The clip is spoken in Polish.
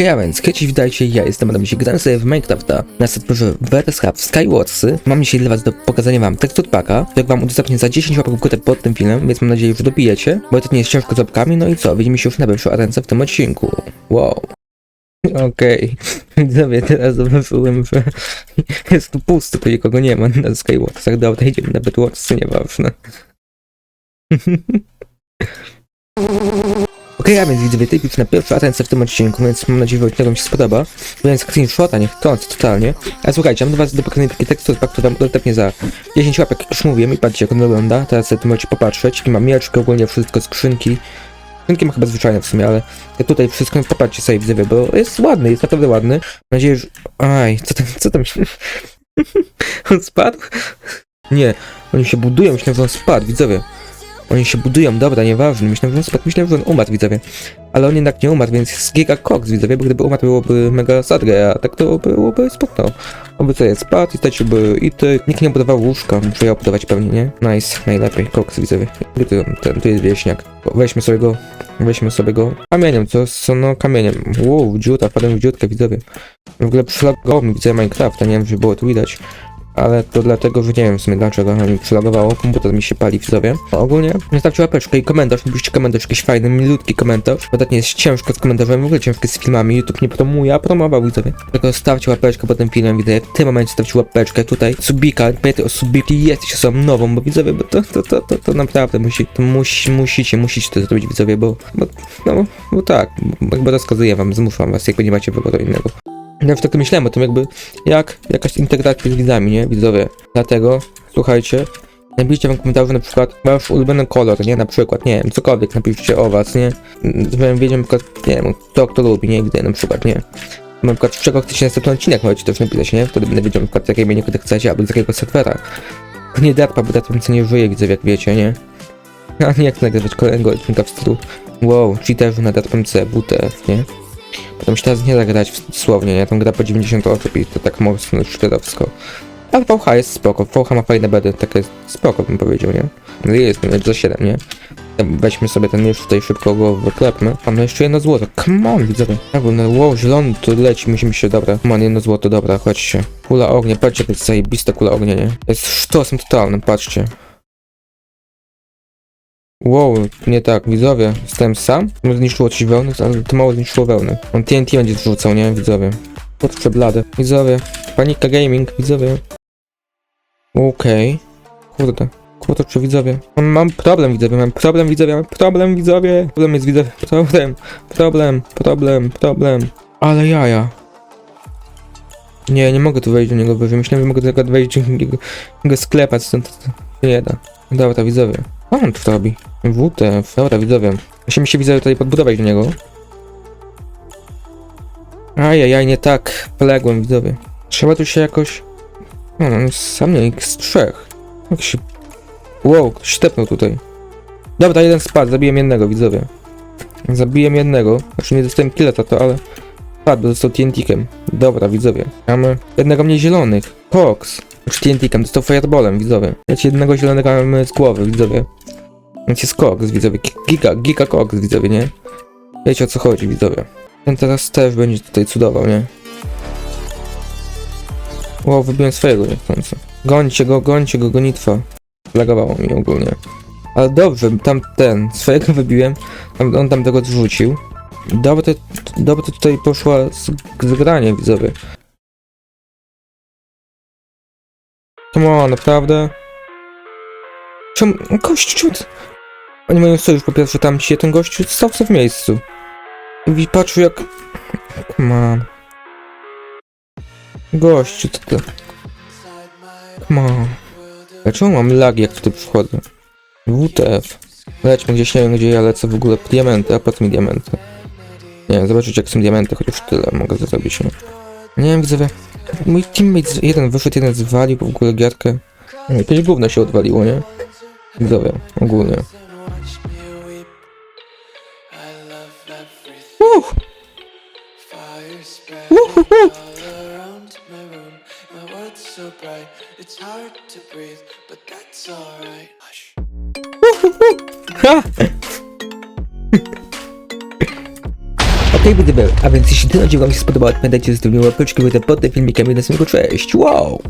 Ja więc, kiedyś witajcie, ja jestem Adam sobie w Minecrafta na serwerze VRS Hub Skywarsy. Mam dzisiaj dla was do pokazania wam tekstur paka, jak wam udostępnię za 10 łapek w górę pod tym filmem, więc mam nadzieję, że dobijecie, bo to nie jest ciężko z łapkami, no i co, widzimy się już na pierwszej arence w tym odcinku. Wow. Okej, widzowie, teraz zobaczyłem, że jest tu pusto, tu nikogo nie ma na Skywarsach, dobra, idziemy na Bedwarsy, nieważne. A więc widzowie, już na pierwszą atencję w tym odcinku, więc mam nadzieję, że odcinek wam się spodoba. Więc screenshota, nie chcąc, totalnie. A słuchajcie, mam do was do pokazania taki tekstur, który wam udostępnię za 10 łapek, jak już mówiłem, i patrzcie jak on wygląda. Teraz sobie możecie popatrzeć. I mam mieczkę, ogólnie wszystko, skrzynki. Skrzynki ma chyba zwyczajne w sumie, ale ja tutaj wszystko, popatrzcie sobie widzowie, bo jest ładny, jest naprawdę ładny. Mam nadzieję, że... Aj, co tam, co tam się... on spadł? Nie, oni się budują, myślałem, że on spadł, widzowie. Oni się budują, dobra, nieważne. Myślałem, że on myślałem, że on umarł, widzowie. Ale on jednak nie umarł, więc jest giga cox, widzowie, bo gdyby umarł, byłoby mega sadge, a tak to byłoby spoko. Oby jest, spadł i straciłby i ty. Nikt nie budował łóżka, muszę je budować pewnie, nie? Nice, najlepiej, cox, widzowie. Tu, ten, tu jest wieśniak. Weźmy sobie go, weźmy sobie go. Kamieniem, co, co no kamieniem. Wow, dziuta, wpadłem w dziutkę, widzowie. W ogóle przylagowało mi, widzę Minecrafta, nie wiem, czy było to widać. Ale to dlatego, że nie wiem w sumie dlaczego mi przylagowało, komputer mi się pali w sobie. A ogólnie zostawcie łapeczkę i komentarz, napiszcie komentarz, jakiś fajny, milutki komentarz, bo tak jest ciężko z komentarzami, w ogóle ciężko z filmami, YouTube nie promuje, a promował widzowie. Tylko stawcie łapeczkę pod tym filmem, widzę, w tym momencie stawcie łapeczkę tutaj, subika, pamiętajcie o subiki, jesteś osobą nową, bo widzowie, bo to, to, to, to, to naprawdę musi, to musi, musicie, musicie to zrobić widzowie, bo, bo no, bo tak, bo jakby rozkazuję wam, zmuszam was, jakby nie macie wyboru innego. Ja już tak myślałem o tym, jakby jak jakaś integracja z widzami, nie? Widzowie. Dlatego, słuchajcie, napiszcie wam komentarzu na przykład wasz ulubiony kolor, nie? Na przykład, nie wiem, cokolwiek napiszcie o was, nie? Żebym wiedział na przykład, nie wiem, kto kto lubi, nie? Widzę na przykład, nie? Na przykład, z czego chcecie następny odcinek, możecie też napisać, nie? Wtedy będę wiedział na przykład, jakie menu chcecie, albo z jakiego serwera. Nie derpa, bo derpa co nie żyje, widzę, jak wiecie, nie? A nie jak nagrywać kolejnego odcinka w stylu Wow, cheaterzy na derpemce, WTF, nie? Potem się teraz nie da grać w- dosłownie, nie? Tam gra po 90 osób i to tak mocno szczytowsko. Ale VH jest spoko, VH ma fajne bedy, takie spoko bym powiedział, nie? No jest miecz za 7, nie? Weźmy sobie ten miecz tutaj szybko go wyklepmy. Mam jeszcze jedno złoto, come on widzowie. Tak, no wow, zielony tu leci, musimy się, dobra. Mam jedno złoto, dobra, chodźcie. Kula ognia, patrzcie, to jest zajebista kula ognia, nie? Jest sztosem totalnym, patrzcie. Wow, nie tak, widzowie. Jestem sam? Zniszczyło coś wełny, ale to mało zniszczyło wełny. On TNT będzie zrzucał, nie? Widzowie. Potrze blady. Widzowie. Panika Gaming, widzowie. Okej. Kurde. Kurde, czy widzowie. Mam, mam problem, widzowie, mam problem, widzowie, mam problem, widzowie. Problem jest, widzowie, problem, problem, problem, problem. Ale jaja. Nie, nie mogę tu wejść do niego wyżej. Myślałem, że mogę tylko wejść do niego, go sklepać, stąd to, to nie da. Dobra, widzowie. Co on tu robi? WTF, dobra, widzowie. Musimy się widzowie tutaj podbudować do niego. Ajajaj, nie tak. Poległem, widzowie. Trzeba tu się jakoś... No, on sam nie, x3. Jak się... Wow, ktoś stepnął tutaj. Dobra, jeden spadł, zabiłem jednego, widzowie. Zabiłem jednego. Znaczy nie dostałem killa za to, ale... Spadł, bo został TNT-kiem. Dobra, widzowie. Mamy jednego mniej zielonych. Cox. Znaczy TNT-kiem, dostał fireballem, widzowie. Wiecie, jednego zielonego mamy z głowy, widzowie. Więc jest Cox, widzowie. Giga, giga Cox, widzowie, nie? Wiecie o co chodzi, widzowie. Ten teraz też będzie tutaj cudował, nie? Wow, wybiłem swojego niechcący. Gońcie go, gońcie go, gonitwa. Lagowało mi ogólnie. Ale dobrze, tam ten, swojego wybiłem, tam, on tam tego zrzucił. Dobre to tutaj poszła zgranie, widzowie. Come on, naprawdę? Czemu, gościu, czemu. Oni mają sojusz po pierwsze tam ci, ten gościu stał w miejscu. I patrzył jak... Come on. Gościu, co ty? Come on. Dlaczego mam lagi jak tutaj przychodzę? WTF. Lećmy gdzieś, nie wiem gdzie ja lecę w ogóle. Diamenty, a po co mi diamenty? Nie wiem, zobaczyć jak są diamenty, chociaż tyle mogę zrobić, nie? Nie wiem, widzowie. Mój teammate, jeden wyszedł, jeden zwalił w ogóle gierkę. Jakieś gówno się odwaliło, nie? Widzowie, ogólnie. Uff! Fire spread Woohoo! all around my room. My world's so bright, it's hard to breathe, but that's alright. Hush. Ha! Okej, okay, były, a więc jeśli ten odcinek wam się spodobał, pamiętajcie, zostawcie łapeczkę w górę pod tym filmikiem na samego cześć, wow!